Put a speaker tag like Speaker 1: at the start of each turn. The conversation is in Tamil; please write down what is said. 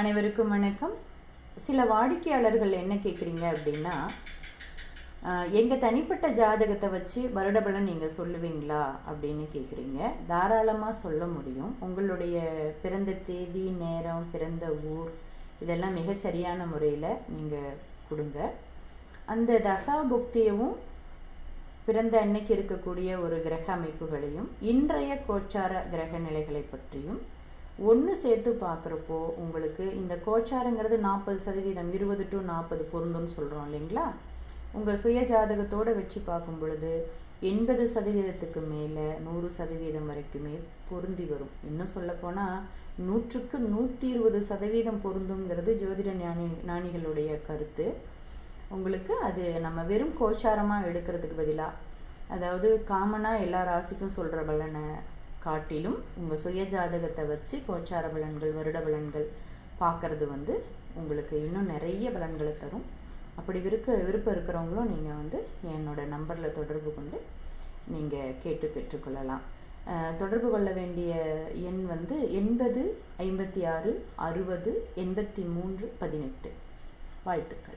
Speaker 1: அனைவருக்கும் வணக்கம். சில வாடிக்கையாளர்கள் என்ன கேட்குறீங்க அப்படின்னா எங்கள் தனிப்பட்ட ஜாதகத்தை வச்சு வருடபலன் நீங்கள் சொல்லுவீங்களா? அப்படின்னு கேட்குறீங்க தாராளமாக சொல்ல முடியும். உங்களுடைய பிறந்த தேதி நேரம் பிறந்த ஊர் இதெல்லாம் மிகச்சரியான முறையில் நீங்கள் கொடுங்க. அந்த தசா புக்தியவும் பிறந்த அன்னைக்கு இருக்கக்கூடிய ஒரு கிரக அமைப்புகளையும் இன்றைய கோச்சார கிரக நிலைகளை பற்றியும் ஒன்று சேர்த்து பார்க்குறப்போ உங்களுக்கு இந்த கோச்சாரங்கிறது நாற்பது சதவீதம் இருபது டு நாற்பது பொருந்தும்னு சொல்கிறோம் இல்லைங்களா? உங்கள் சுய ஜாதகத்தோடு வச்சு பார்க்கும் பொழுது எண்பது சதவீதத்துக்கு மேலே நூறு சதவீதம் வரைக்குமே பொருந்தி வரும். இன்னும் சொல்லப்போனால் நூற்றுக்கு நூற்றி இருபது சதவீதம் பொருந்துங்கிறது ஜோதிட ஞானி ஞானிகளுடைய கருத்து. உங்களுக்கு அது நம்ம வெறும் கோச்சாரமாக எடுக்கிறதுக்கு பதிலாக அதாவது காமனாக எல்லா ராசிக்கும் சொல்கிற பலனை காட்டிலும் உங்கள் சுய ஜாதகத்தை வச்சு கோச்சார பலன்கள் வருட பலன்கள் பார்க்குறது வந்து உங்களுக்கு இன்னும் நிறைய பலன்களை தரும். அப்படி விருக்க விருப்பம் இருக்கிறவங்களும் நீங்கள் வந்து என்னோட நம்பரில் தொடர்பு கொண்டு நீங்கள் கேட்டு பெற்றுக்கொள்ளலாம். தொடர்பு கொள்ள வேண்டிய எண் வந்து எண்பது ஐம்பத்தி ஆறு அறுபது எண்பத்தி மூன்று பதினெட்டு. வாழ்த்துக்கள்.